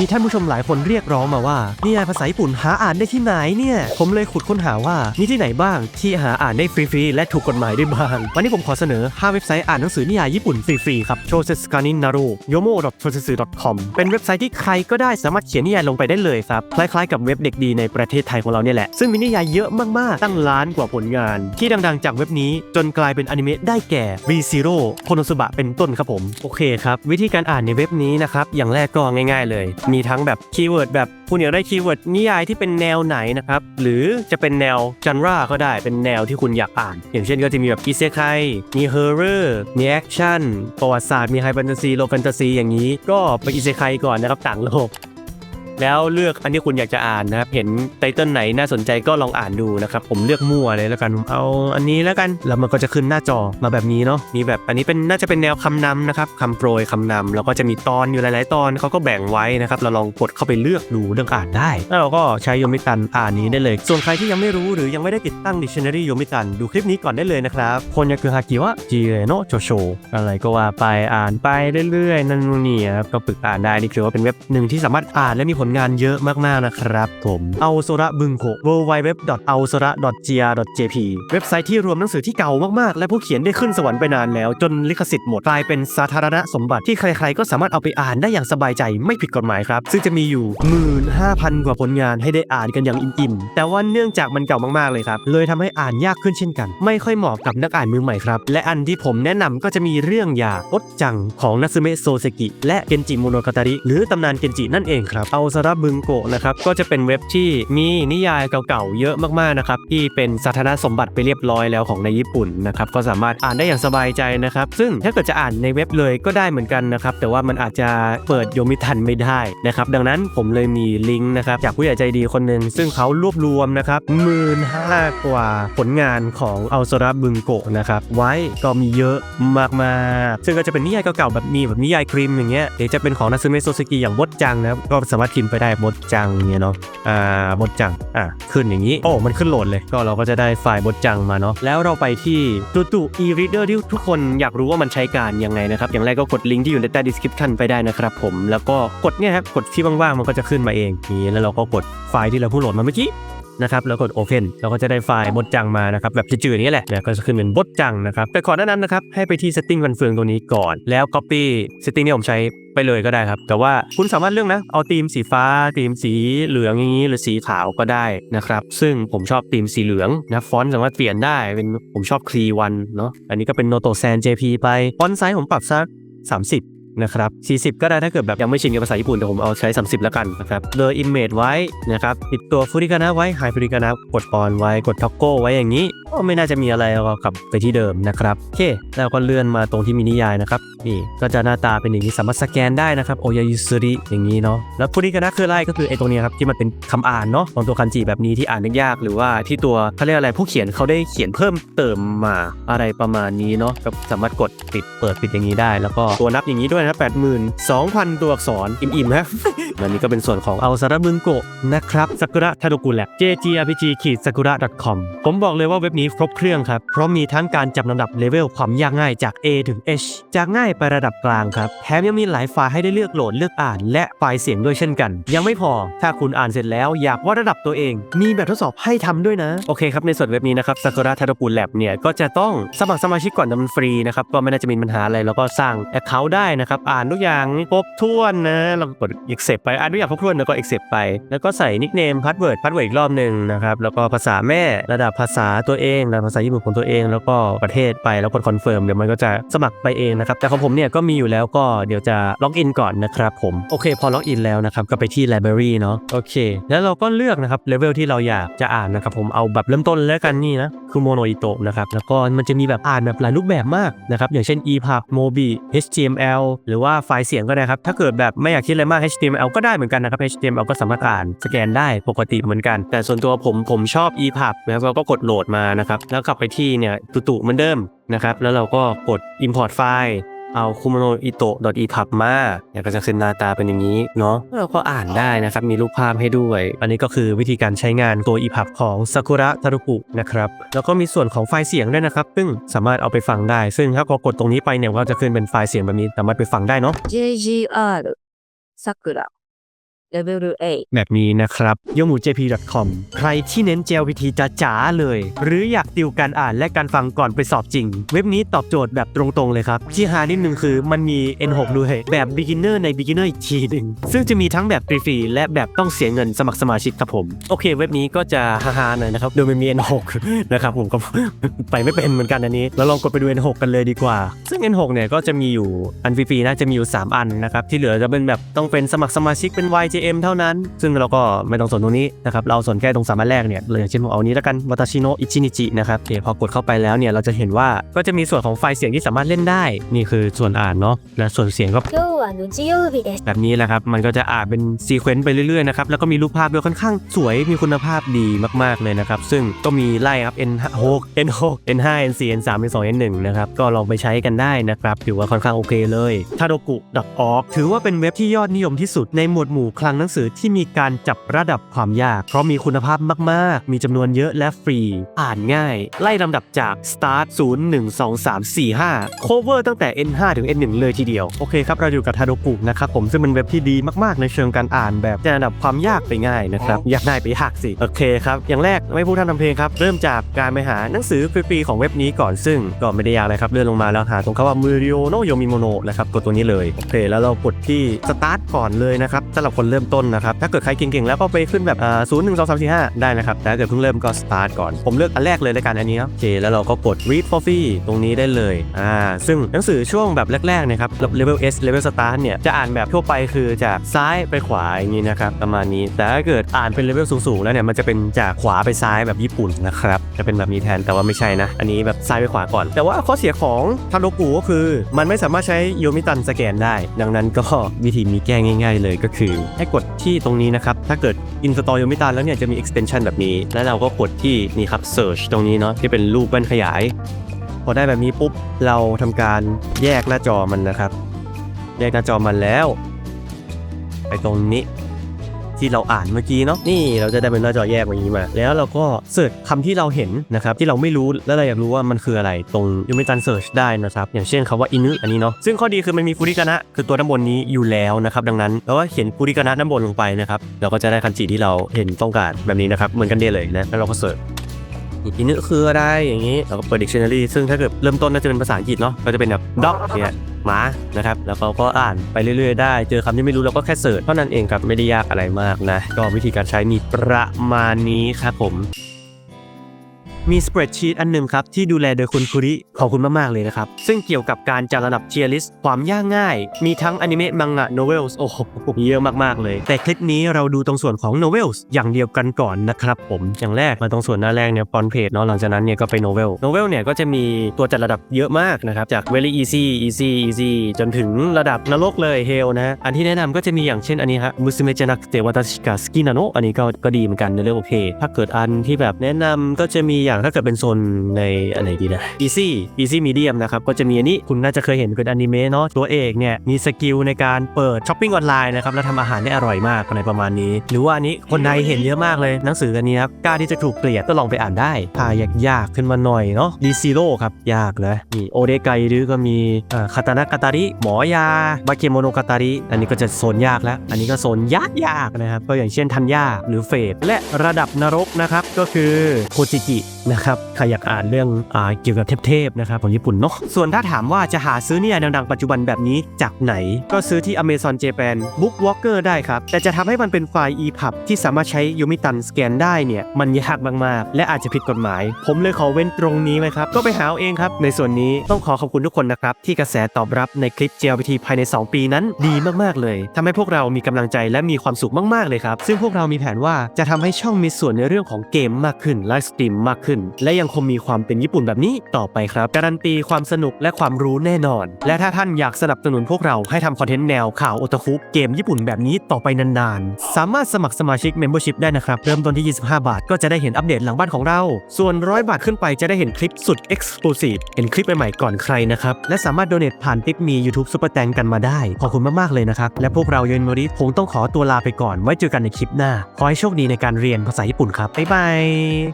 มีท่านผู้ชมหลายคนเรียกร้องมาว่านิยายภาษาญี่ปุ่นหาอ่านได้ที่ไหนเนี่ย ผมเลยขุดค้นหาว่ามีที่ไหนบ้างที่หาอ่านได้ฟรีๆและถูกกฎหมายได้บ้าง วันนี้ผมขอเสนอ 5 เว็บไซต์อ่านหนังสือนิยายญี่ปุ่นฟรีๆครับ c h o s e s k a n i n a r u yomo t o s e s u com เป็นเว็บไซต์ที่ใครก็ได้สามารถเขียนนิยายลงไปได้เลยครับ คล้ายๆกับเว็บเด็กดีในประเทศไทยของเราเนี่ยแหละ ซึ่งมีนิยายเยอะมากๆ ตั้งล้านกว่าผลงาน ที่ดังๆ จากเว็บนี้จนกลายเป็นอนิเมะได้แก่ V Zero โคโนสุบะเป็นต้นครับผม โอเคครับ วิธีการอ่านในเว็บนี้นะครับ อย่างแรกก็ง่าย ๆ เลยมีทั้งแบบคีย์เวิร์ดแบบคุณอยากได้คีย์เวิร์ดนิยายที่เป็นแนวไหนนะครับ หรือจะเป็นแนวจันราก็ได้เป็นแนวที่คุณอยากอ่าน อย่างเช่นก็จะมีแบบกิเซไคมีเฮอร์เรอร์มีแอคชั่นประวัติศาสตร์มีไฮแฟนตาซีโลแฟนตาซีอย่างนี้ ก็ไปกิเซไคก่อนนะครับต่างโลก แล้วเลือกอันที่คุณอยากจะอ่านนะครับ เห็นไตเติลไหนน่าสนใจก็ลองอ่านดูนะครับ ผมเลือกมั่วเลยแล้วกันเอาอันนี้แล้วกัน แล้วมันก็จะขึ้นหน้าจอมาแบบนี้เนาะมีแบบอันนี้เป็นน่าจะเป็นแนวคำนำนะครับคำโปรยคำนำแล้วก็จะมีตอนอยู่หลาย ๆ ตอนเขาก็แบ่งไว้นะครับเราลองกดเข้าไปเลือกดูเรื่องอ่านได้ แล้วเราก็ใช้โยมิตันอ่านนี้ได้เลย ส่วนใครที่ยังไม่รู้หรือยังไม่ได้ติดตั้ง Dictionary โยมิตันดูคลิปนี้ก่อนได้เลยนะครับคนยากุฮากิวะจิเรโนโจโชอะไรก็ว่าไปอ่านไปเรื่อย ๆ นั่นนี่ครับก็ฝึกอ่านได้นี่ถือว่าเป็นเว็บหนึ่งที่สามารถอ่านและมีผลงานเยอะมากๆนะครับผมเอาโซระบึงโก w w w a u s o r a g r j p เว็บไซต์ที่รวมหนังสือที่เก่ามากๆ และผู้เขียนได้ขึ้นสวรรค์ไปนานแล้ว จนลิขสิทธิ์หมดกลายเป็นสาธารณสมบัติที่ใครๆ ก็สามารถเอาไปอ่านได้อย่างสบายใจไม่ผิดกฎหมายครับ ซึ่งจะมีอยู่ 15,000 กว่าผลงานให้ได้อ่านกันอย่างอิ่มๆ แต่ว่าเนื่องจากมันเก่ามากๆเลยครับ เลยทำให้อ่านยากขึ้นเช่นกัน ไม่ค่อยเหมาะกับนักอ่านมือใหม่ครับ และอันที่ผมแนะนำก็จะมีเรื่องยาอดจังของนัซึเมะโซเซกิและเกนจิโมโนกาตาริหรือตำนานเกนจินั่นเองครับเอาซาระบึงโกะนะครับก็จะเป็นเว็บที่มีนิยายเก่าๆเยอะมากๆนะครับที่เป็นสาธารณสมบัติไปเรียบร้อยแล้วของในญี่ปุ่นนะครับก็สามารถอ่านได้อย่างสบายใจนะครับ ซึ่งถ้าเกิดจะอ่านในเว็บเลยก็ได้เหมือนกันนะครับแต่ว่ามันอาจจะเปิดโยมิทันไม่ได้นะครับดังนั้นผมเลยมีลิงก์นะครับจากผู้ใหญ่ใจดีคนหนึ่งซึ่งเขารวบรวมนะครับหมื่นห้ากว่าผลงานของอัลซาระบึงโกะนะครับไว้ก็มีเยอะมากๆซึ่งก็จะเป็นนิยายเก่าๆแบบมีแบบนิยายครีมอย่างเงี้ยหรือจะเป็นของนัซึเมะโซซกิอย่างบดจังนะครับก็สามารถพิมไปได้บดจังเนี่ยเนาะอ่าบดจังอ่าขึ้นอย่างนี้ โอ้มันขึ้นโหลดเลย ก็เราก็จะได้ไฟล์บดจังมาเนาะแล้วเราไปที่ตูตู e-reader ที่ทุกคนอยากรู้ว่ามันใช้การยังไงนะครับอย่างแรกก็กดลิงก์ที่อยู่ในใต้ description ไปได้นะครับผมแล้วก็กดเนี่ยครับกดที่ว่างๆมันก็จะขึ้นมาเองนี่แล้วเราก็กดไฟล์ที่เราเพิ่งโหลดมาเมื่อกี้ นะครับแล้วกด Open เราก็จะได้ไฟล์บทจังมานะครับแบบจืดๆอย่างนี้แหละเนี่ยก็จะขึ้นเป็นบทจังนะครับแต่ก่อนหน้านั้นนะครับให้ไปที่ setting ฟันเฟืองตัวนี้ก่อนแล้ว copy setting ที่ผมใช้ไปเลยก็ได้ครับ แต่ว่าคุณสามารถเลือกนะ เอาธีมสีฟ้าธีมสีเหลืองอย่างนี้หรือสีขาวก็ได้นะครับ ซึ่งผมชอบธีมสีเหลืองนะฟอนต์สามารถเปลี่ยนได้เป็นผมชอบคลีวันเนาะอันนี้ก็เป็นโนโตแซน JP ไปฟอนต์ไซส์ผมปรับสัก30 นะครับ 40 ก็ได้ถ้าเกิดแบบยังไม่ชินกับภาษาญี่ปุ่นแต่ผมเอาใช้ 30 แล้วกันนะครับเลย image ไว้นะครับปิดตัวฟูริกานะไว้ high ฟูริกานะกดออนไว้กดท็อกโก้ไว้อย่างนี้ก็ไม่น่าจะมีอะไรเราก็กลับไปที่เดิมนะครับโอเคแล้วก็เลื่อนมาตรงที่มีนิยายนะครับนี่ก็จะหน้าตาเป็นอย่างนี้สามารถสแกนได้นะครับโอยายุสุริอย่างนี้เนาะแล้วฟูริกานะคืออะไรก็คือไอ้ตรงนี้ครับที่มันเป็นคำอ่านเนาะของตัวคันจิแบบนี้ที่อ่านยากๆหรือว่าที่ตัวเขาเรียกอะไรผู้เขียนเขาได้เขียนเพิ่มเติมมาอะไรประมาณนี้เนาะก็สามารถกดปิดเปิดปิดอย่างนี้ได้ แล้วก็ตัวนับอย่างนี้ด้วยนะ82,000ตัวอักษรอิ่มๆนะอันนี้ก็เป็นส่วนของเอาซาระบึงโกะนะครับซากุระทาโดกุแลบ jgrpg ขีด sakura com ผมบอกเลยว่าเว็บนี้ครบเครื่องครับเพราะมีทั้งการจับลำดับเลเวลความยากง่ายจาก A ถึง H จากง่ายไประดับกลางครับแถมยังมีหลายไฟล์ให้ได้เลือกโหลดเลือกอ่าน และไฟล์เสียงด้วยเช่นกัน ยังไม่พอ ถ้าคุณอ่านเสร็จแล้วอยากวัดระดับตัวเอง มีแบบทดสอบให้ทำด้วยนะ โอเคครับ ในส่วนเว็บนี้นะครับ Sakura t a d o k u Lab เนี่ยก็จะต้องสมัครสมาชิกก่อนแต่มันฟรีนะครับก็ไม่น่าจะมีปัญหาอะไรแล้วก็สร้าง Account ได้นะครับครับอ่านทุกอย่างครบถ้วนนะเรากด accept ไปอ่านทุกอย่างครบถ้วนแล้วก็ accept ไป แล้วก็ใส่นิกเนมพาสเวิร์ดพาสเวิร์ดอีกรอบหนึ่งนะครับแล้วก็ภาษาแม่ระดับภาษาตัวเองระดับภาษาญี่ปุ่นของตัวเอง แล้วก็ประเทศไปแล้วกดคอนเฟิร์มเดี๋ยวมันก็จะสมัครไปเองนะครับแต่ของผมเนี่ยก็มีอยู่แล้วก็เดี๋ยวจะล็อกอินก่อนนะครับผมโอเค พอล็อกอินแล้วนะครับก็ไปที่ library เนาะโอเค แล้วเราก็เลือกนะครับเลเวลที่เราอยากจะอ่านนะครับผมเอาแบบเริ่มต้นแล้วกันนี่นะคือโมโนอิโตะนะครับแล้วก็มันจะมีแบบอ่านแบบหลายรูปแบบมากนะครับอย่างเช่น EPUB MOBI HTML หรือว่าไฟล์เสียงก็ได้ครับ ถ้าเกิดแบบไม่อยากคิดอะไรมาก HTML ก็ได้เหมือนกันนะครับ HTML ก็สามารถอ่านสแกนได้ปกติเหมือนกัน แต่ส่วนตัวผมผมชอบ EPUB นะครับเราก็กดโหลดมานะครับแล้วกลับไปที่เนี่ยตุๆเหมือนเดิมนะครับแล้วเราก็กด import ไฟล์ เอาคุโมโนอิโตะ .epub มาเนี่ยก็จะขึ้นหน้าตาเป็นอย่างนี้เนาะแล้วเราก็อ่านได้นะครับ มีรูปภาพให้ด้วย อันนี้ก็คือวิธีการใช้งานตัว epub ของ Sakura Taruku นะครับ แล้วก็มีส่วนของไฟล์เสียงด้วยนะครับ ซึ่งสามารถเอาไปฟังได้ ซึ่งถ้าพอกดตรงนี้ไปเนี่ยก็จะขึ้นเป็นไฟล์เสียงแบบนี้สามารถไปฟังได้เนาะ JGR さ くら 레벨 8 แบบนี้นะครับ y o m u jp.com ใครที่เน้น JLPT จ๋าๆเลย หรืออยากติวการอ่านและการฟังก่อนไปสอบจริง เว็บนี้ตอบโจทย์แบบตรงๆเลยครับ ที่ฮานิดนึงคือมันมี N6 ด้วยแบบ beginner ใน beginner อีกทีหนึ่งซึ่งจะมีทั้งแบบฟรีๆและแบบต้องเสียเงินสมัครสมาชิกครับผม โอเค เว็บนี้ก็จะฮาๆหน่อยนะครับ โดยมันมี N6 นะครับผมก็ ไปไม่เป็นเหมือนกันอันนี้ แล้วลองกดไปดู N6 กันเลยดีกว่า ซึ่ง N6 เนี่ยก็จะมีอยู่อันฟรีๆน่าจะมีอยู่ 3 อันนะครับ ที่เหลือจะเป็นแบบต้องเป็นสมัครสมาชิกเป็น JM เท่านั้น ซึ่งเราก็ไม่ต้องสนตรงนี้นะครับ เราสนแค่ตรงสามารถแรกเนี่ยเลยอย่างเช่นผมเอานี้แล้วกันวัตชิโนอิชินิจินะครับโอเคพอกดเข้าไปแล้วเนี่ยเราจะเห็นว่าก็จะมีส่วนของไฟล์เสียงที่สามารถเล่นได้ นี่คือส่วนอ่านเนาะและส่วนเสียงก็แบบนี้แหละครับมันก็จะอ่านเป็นซีเควนต์ไปเรื่อยๆนะครับแล้วก็มีรูปภาพด้วยค่อนข้างสวยมีคุณภาพดีมากๆเลยนะครับซึ่งก็มีไล่ครับ N6 N6 N5 N4 N3 N2 N1 นะครับก็ลองไปใช้กันได้นะครับถือว่าค่อนข้างโอเคเลยทาโดกุดอกออกถือว่าเป็นเว็บที่ยอดนิยมที่สุดในหมวดหมู่คลางหนังสือที่มีการจับระดับความยาก เพราะมีคุณภาพมาก ๆ มีจำนวนเยอะและฟรี อ่านง่าย ไล่ลำดับจาก start 0 1 2 3 4 5 cover ตั้งแต่ N5 ถึง N1 เลยทีเดียว โอเคครับ เราอยู่กับ t a d o k u นะครับผมซึ่งเป็นเว็บที่ดีมาก ๆ ในเชิงการอ่านแบบจะระดับความยากไปง่ายนะครับยากง่ายไปยากสิ โอเคครับ อย่างแรกไม่พูดท่านทำเพลงครับ เริ่มจากการไปหาหนังสือฟรีๆของเว็บนี้ก่อนซึ่งก็ไม่ได้ยากเลยครับเลื่อนลงมาแล้วหาตรงคำว่า Murio no Yomimono นะครับกดตัวนี้เลยโอเคแล้วเรากดที่ start ก่อนเลยนะครับสำหรับคนเริ่มต้นนะครับ ถ้าเกิดใครเก่งๆ แล้วก็ไปขึ้นแบบศูนย์หนึ่งสองสามสี่ห้าได้นะครับ แต่ถ้าเกิดเพิ่งเริ่มก็ start ก่อน ผมเลือกอันแรกเลยรายการอันนี้ครับโอเค แล้วเราก็กด read for free ตรงนี้ได้เลย อ่า ซึ่งหนังสือช่วงแบบแรกๆ นะครับ level S level start เนี่ย จะอ่านแบบทั่วไปคือจากซ้ายไปขวาอย่างนี้นะครับ ประมาณนี้ แต่ถ้าเกิดอ่านเป็นเลเวลสูงๆ แล้วเนี่ย มันจะเป็นจากขวาไปซ้ายแบบญี่ปุ่นนะครับ จะเป็นแบบนี้แทน แต่ว่าไม่ใช่นะ อันนี้แบบซ้ายไปขวาก่อน แต่ว่าข้อเสียของทาโรกุก็คือ มันไม่สามารถใช้โยมิตันสแกนได้ ดังนั้นก็วิธีมีแก้ง่าย ๆ เลยก็คือให้กดที่ตรงนี้นะครับ ถ้าเกิด install โยมิตันแล้วเนี่ยจะมี extension แบบนี้ แล้วเราก็กดที่นี่ครับ search ตรงนี้เนาะที่เป็นรูปแว่นขยาย พอได้แบบนี้ปุ๊บเราทำการแยกหน้าจอมันนะครับ แยกหน้าจอมันแล้ว ไปตรงนี้ ที่เราอ่านเมื่อกี้เนาะนี่เราจะได้เป็นหน้าจอแยกอย่างนี้มา แล้วเราก็เสิร์ชคำที่เราเห็นนะครับที่เราไม่รู้แล้วเราอยากรู้ว่ามันคืออะไรตรงยูมิตันเสิร์ชได้นะครับอย่างเช่นคำว่าอินุอันนี้เนาะซึ่งข้อดีคือมันมีฟูริกานะคือตัวด้านบนนี้อยู่แล้วนะครับดังนั้นเราก็เขียนฟูริกานะด้านบนลงไปนะครับเราก็จะได้คันจิที่เราเห็นต้องการแบบนี้นะครับเหมือนกันเดะเลยนะแล้วเราก็เสิร์ช อินุคืออะไรอย่างนี้เราก็เปิด dictionary ซึ่งถ้าเกิดเริ่มต้นน่าจะเป็นภาษาอังกฤษเนาะก็จะเป็นแบบ dog เนี่ยหมานะครับแล้วเราก็อ่านไปเรื่อยๆได้ เจอคำที่ไม่รู้เราก็แค่เสิร์ชเท่านั้นเองครับไม่ได้ยากอะไรมากนะ ก็วิธีการใช้มีประมาณนี้ครับผม มีสเปรดชีตอันหนึ่งครับ ที่ดูแลโดยคุณคุริขอบคุณมาก ๆ เลยนะครับ ซึ่งเกี่ยวกับการจัดระดับเทียร์ลิสความยากง่าย มีทั้งอนิเมะมังงะโนเวลส์โอ้โหเยอะมาก ๆ เลย แต่คลิปนี้เราดูตรงส่วนของโนเวลส์อย่างเดียวกันก่อนนะครับผมอย่างแรกมาตรงส่วนหน้าแรกเนี่ยฟอนเพจเนาะหลังจากนั้นเนี่ยก็ไปโนเวลโนเวลเนี่ยก็จะมีตัวจัดระดับเยอะมากนะครับจาก very easy easy easy จนถึงระดับนรกเลยเฮลนะอันที่แนะนำก็จะมีอย่างเช่นอันนี้ฮะมุสเมจนักเตวาตชิกาสกินาโนอันนี้ก็ก็ดีเหมือนกันในเรื่องโอเค ถ้าเกิดอันที่แบบแนะนำก็จะมีอย่างถ้าเกิดเป็นโซนในอันไหนดีนะ easy easy medium นะครับก็จะมีอันนี้คุณน่าจะเคยเห็นเป็นอนิเมะเนาะตัวเอกเนี่ยมีสกิลในการเปิดช้อปปิ้งออนไลน์นะครับแล้วทำอาหารได้อร่อยมากอะไรประมาณนี้ หรือว่าอันนี้คนไทยเห็นเยอะมากเลยหนังสืออันนี้ครับกล้าที่จะถูกเกลียดก็ลองไปอ่านได้ถ้ายากๆขึ้นมาหน่อยเนาะดีซีโร่ครับยากเลยมีโอเดไกหรือก็มีคาตานะกาตาริหมอยาบาเกโมโนกาตาริอันนี้ก็จะโซนยากแล้ว อันนี้ก็โซนยากยากนะครับก็อย่างเช่นทันยาหรือเฟดและระดับนรกนะครับก็คือโคจิกินะครับใครอยากอ่านเรื่องอ่าเกี่ยวกับเทพๆนะครับของญี่ปุ่นเนาะส่วนถ้าถามว่าจะหาซื้อนิยายดังๆปัจจุบันแบบนี้จากไหน ก็ซื้อที่ Amazon Japan Book Walker ได้ครับ แต่จะทำให้มันเป็นไฟล์ EPUB ที่สามารถใช้ยูมิตันสแกนได้เนี่ยมันยากมากๆ และอาจจะผิดกฎหมาย ผมเลยขอเว้นตรงนี้ไว้ครับ ก็ไปหาเอาเองครับ ในส่วนนี้ต้องขอขอบคุณทุกคนนะครับ ที่กระแสตอบรับในคลิป JLPT ภายใน 2 ปีนั้นดีมากๆเลยทำให้พวกเรามีกำลังใจและมีความสุขมากๆเลยครับซึ่งพวกเรามีแผนว่าจะทำให้ช่องมีส่วนในเรื่องของเกมมากขึ้นไลฟ์สตรีมมากขึ้นและยังคงมีความเป็นญี่ปุ่นแบบนี้ต่อไปครับ การันตีความสนุกและความรู้แน่นอน และถ้าท่านอยากสนับสนุนพวกเราให้ทำคอนเทนต์แนวข่าวโอตาคุเกมญี่ปุ่นแบบนี้ต่อไปนานๆ สามารถสมัครสมาชิก Membership ได้นะครับ เริ่มต้นที่ 25 บาท ก็จะได้เห็นอัปเดตหลังบ้านของเรา ส่วน 100 บาทขึ้นไปจะได้เห็นคลิปสุด Exclusive เห็นคลิปใหม่ๆก่อนใครนะครับ และสามารถโดเนทผ่านทิปมี YouTube Super แตงกันมาได้ ขอบคุณมากๆเลยนะครับ และพวกเราเยนโมริคงต้องขอตัวลาไปก่อน ไว้เจอกันในคลิปหน้า ขอให้โชคดีในการเรียนภาษาญี่ปุ่นครับ บ๊ายบาย